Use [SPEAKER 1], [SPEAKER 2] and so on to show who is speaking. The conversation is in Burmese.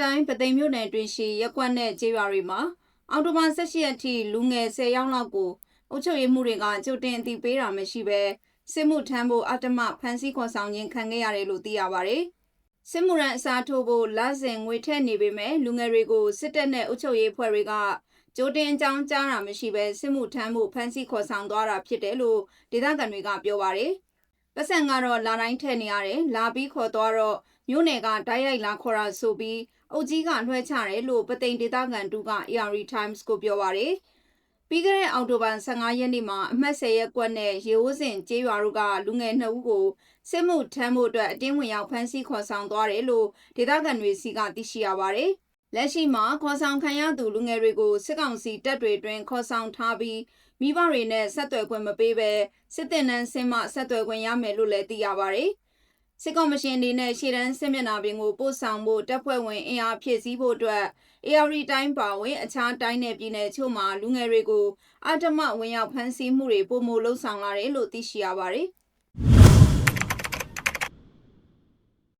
[SPEAKER 1] တိုင်းပသိမ်မြို့နယ်တွင်ရှိရက်ကွက်နဲ့ကျေးရွာတွေမှာအော်တိုဘာ18ရက်ထိလူငယ်10ယောက်လောက်ကိုအုပ်ချုပ်ရေးမှုတွေကကြိုတင်အသိပေးတာမရှိဘဲစစ်မှုထမ်းဖို့အတ္တမဖမ်းဆီးခေါ်ဆောင်ခြင်းခံခဲ့ရတယ်လို့သိရပါတယ်။စစ်မှုရန်အစားထိုးဖို့လစဉ်ငွေထည့်နေပေမဲ့လူငယ်တွေကိုစစ်တပ်နဲ့အုပ်ချုပ်ရေးဖွဲ့တွေကကြိုတင်အကြောင်းကြားတာမရှိဘဲစစ်မှုထမ်းဖို့ဖမ်းဆီးခေါ်ဆောင်သွားတာဖြစ်တယ်လို့ဒေသခံတွေကပြောပါတယ်။ ပတ်စံကတော့လာတိုင်းထည့်နေရတယ်လာပြီးခေါ်သွားတော့မြို့နယ်ကတိုက်ရိုက်လာခေါ်တာဆိုပြီးအုပ်ကြီးကလွှဲချတယ်လို့ပသိမ်ဒေသခံတူက AR Times ကိုပြောပါတယ်။ပြီးခဲ့တဲ့အောက်တိုဘာ15ရက်နေ့မှာအမှတ်10ရက်ကွက်နဲ့ရေအိုးစင်ကျေးရွာတို့ကလူငယ်2ဦးကိုစစ်မှုထမ်းဖို့အတွက်အတင်းဝင်ရောက်ဖမ်းဆီးခေါ်ဆောင်သွားတယ်လို့ဒေသခံတွေစီကသိရှိရပါတယ်။ လက်ရှိမှာခေါ်ဆောင်ခံရသူလူငယ်တွေကိုစစ်ကောင်စီတပ်တွေတွင်ခေါ်ဆောင်ထားပြီးမိဘတွေနဲ့ဆက်သွယ်ခွင့်မပေးဘဲစစ်တင်နန်းဆင်းမှဆက်သွယ်ခွင့်ရမယ်လို့လည်းသိရပါတယ်။စစ်ကော်မရှင်အနေနဲ့ရှေ့တန်းစစ်မျက်နှာပြင်ကိုပို့ဆောင်ဖို့တပ်ဖွဲ့ဝင်အင်အားဖြည့်ဆည်းဖို့အတွက် AR တိုင်းပါဝင်အခြားတိုင်းနယ်ပြည်နယ်ချို့မှာလူငယ်တွေကိုအတ္တမဝင်ရောက်ဖမ်းဆီးမှုတွေပုံမလှုံ့ဆော်လာတယ်လို့သိရှိရပါတယ်။